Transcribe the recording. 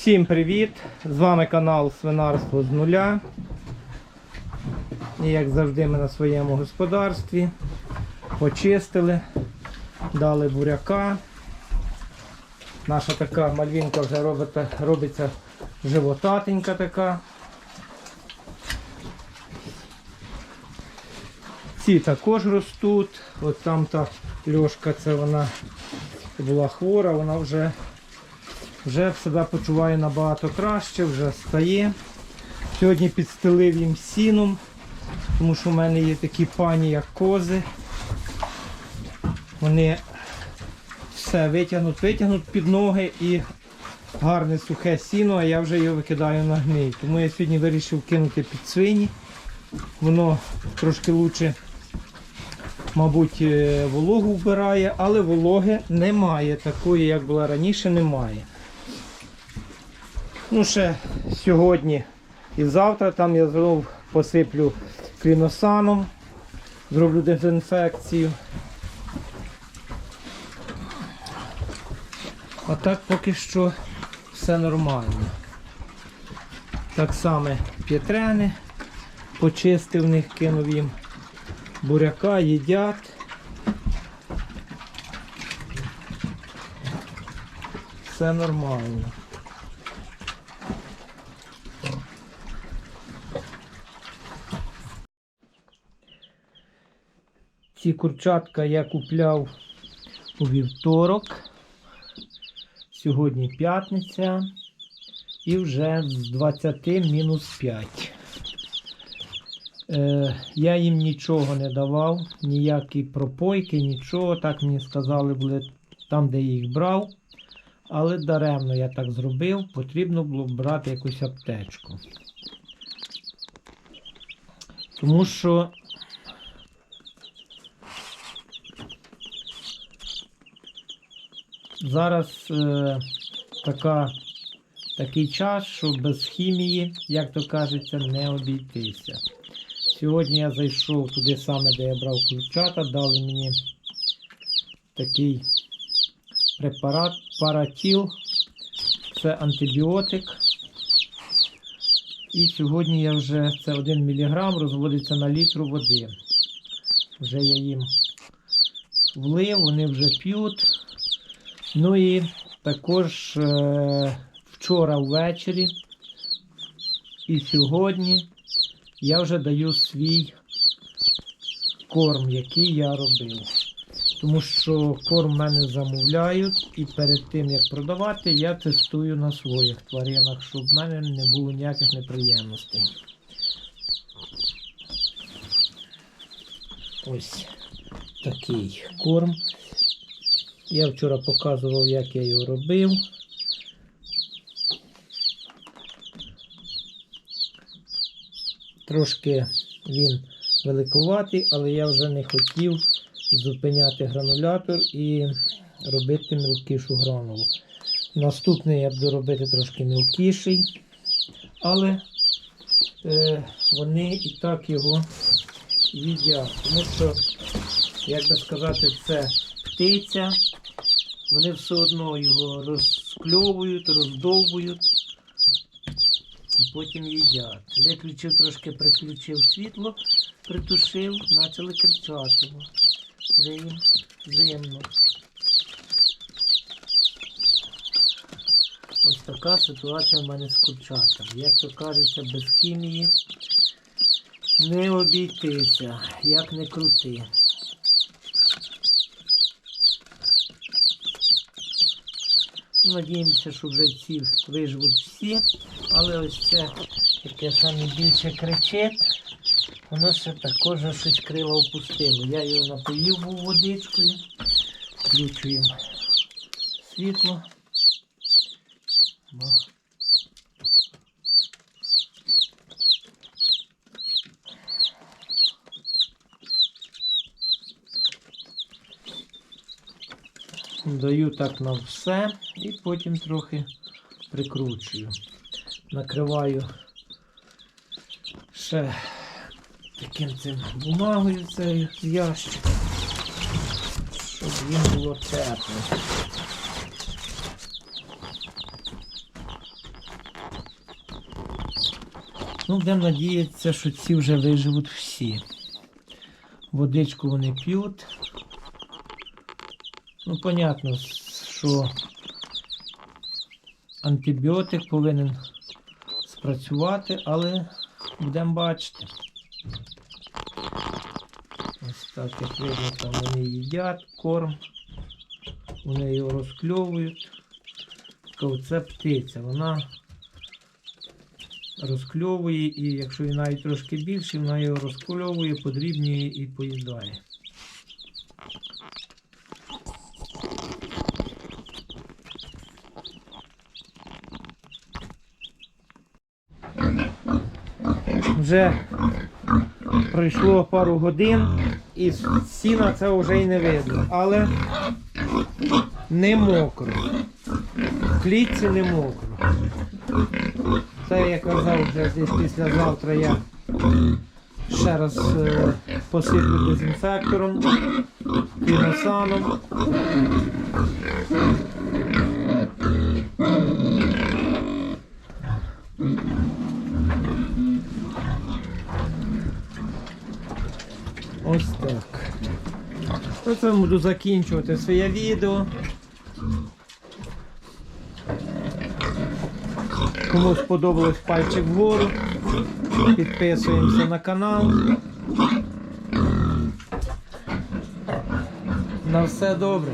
Всім привіт! З вами канал Свинарство з нуля. І як завжди ми на своєму господарстві почистили, дали буряка. Наша така мальвінка вже робиться, робиться животатенька така. Ці також ростуть. От там та льошка, це вона була хвора, вона вже вже себе почуває набагато краще, вже стає. Сьогодні підстелив їм сіном, тому що в мене є такі пані, як кози. Вони все витягнуть, витягнуть під ноги і гарне сухе сіно, а я вже його викидаю на гній. Тому я сьогодні вирішив кинути під свині. Воно трошки краще, мабуть, е, вологу вбирає, але вологи немає. Такої, як була раніше, немає. Ну, ще сьогодні і завтра там я знову посиплю кліносаном, зроблю дезінфекцію. А так поки що все нормально. Так само п'єтрени, почистив них, кинув їм буряка, їдять. Все нормально. Ці курчатка я купляв у вівторок. Сьогодні п'ятниця. І вже з 20 мінус 5. Е, я їм нічого не давав, ніякі пропойки, нічого. Так мені сказали були там, де я їх брав. Але даремно я так зробив, потрібно було брати якусь аптечку. Тому що зараз е, така, такий час, що без хімії, як то кажеться, не обійтися. Сьогодні я зайшов туди саме, де я брав ключата, дали мені такий препарат паратіл. Це антибіотик. І сьогодні я вже це 1 мг розводиться на літру води. Вже я їм влив, вони вже п'ють. Ну і також е, вчора ввечері і сьогодні я вже даю свій корм, який я робив. Тому що корм в мене замовляють, і перед тим як продавати, я тестую на своїх тваринах, щоб в мене не було ніяких неприємностей. Ось такий корм. Я вчора показував, як я його робив. Трошки він великуватий, але я вже не хотів зупиняти гранулятор і робити мілкішу гранулу. Наступний я буду робити трошки мілкіший, але е, вони і так його їдять. Тому що, як би сказати, це птиця, вони все одно його розкльовують, роздовбують, потім їдять. Виключив трошки, приключив світло, притушив, почали кричати. Вже їм зимно. Ось така ситуація в мене з курчатами. Як то кажеться, без хімії не обійтися, як не крути. Надіємося, що вже ці виживуть всі, але ось це, яке саме більше кричить, воно ще також щось крила опустило. Я його напоїв був водичкою, включуємо світло. Даю так на все і потім трохи прикручую. Накриваю ще таким цим бумагою цією з ящика, щоб їм було тепло. Ну, будемо надіятися, що ці вже виживуть всі. Водичку вони п'ють. Ну, понятно, що антибіотик повинен спрацювати, але будемо бачити. Ось так, як видно, там вони їдять корм, вони його розкльовують. Це птиця, вона розкльовує, і якщо він навіть трошки більший, вона його розкльовує, подрібнює і поїдає. Вже пройшло пару годин і сіна це вже й не видно, але не мокро. В клітці не мокро. Це я казав вже десь післязавтра я ще раз е, посиплю дезінфектором, піносаном. Ось так. Оце буду закінчувати своє відео. Кому сподобалось пальчик вгору. Підписуємося на канал. На все добре.